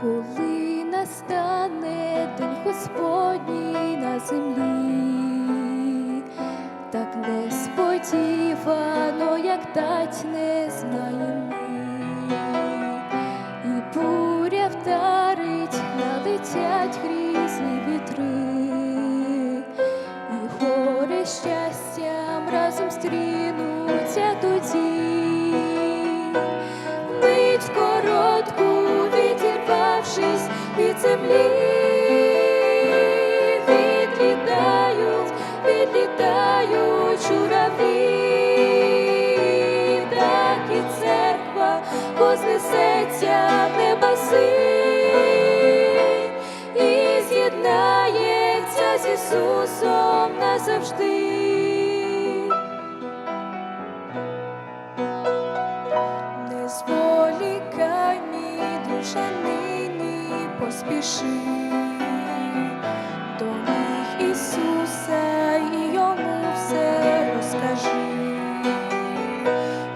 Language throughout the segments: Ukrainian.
Коли настане день Господній на землі, так несподівано, як дать не знаємо. І буря вдарить, налетять грізні щастям разом стрінуться тоді. Мить коротку, відірвавшись від землі, з Ісусом назавжди. Не зволікай, мій душа нині поспіши до ніг Ісуса йому все розкажи,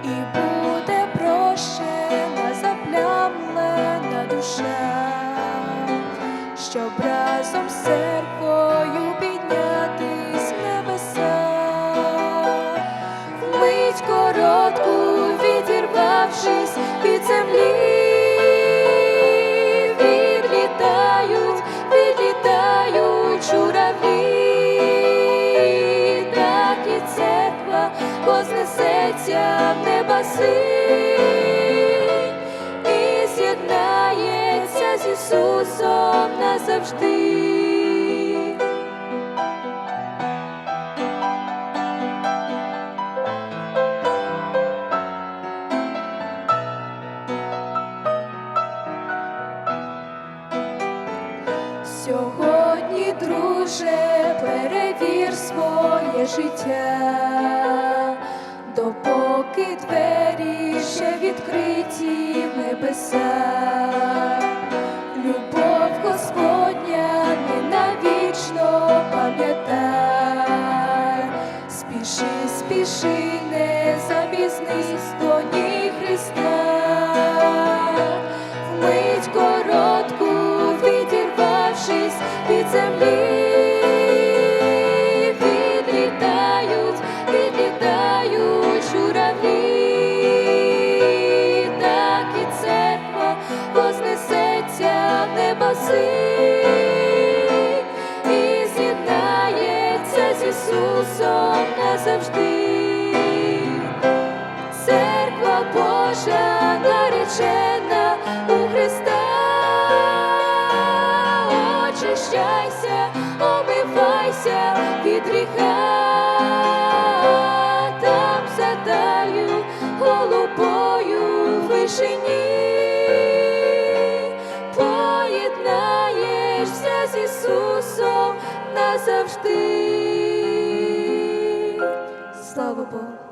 і буде прощена заплямлена душа, щоб від землі, відлітають, відлітають журавлі, так і вознесеться в небеси і з'єднається з Ісусом назавжди. Друже, перевір своє життя, допоки двері ще відкриті в небеса. Любов Господня ненавічно пам'ятай, спіши, спіши, не запізнись до ніг від відлітають, відлітають журавлі, так і церква вознесеться в і з'єднається з Ісусом назавжди. Омивайся від гріха, там задаю, голубою в вишині, поєднаєшся з Ісусом назавжди. Слава Богу.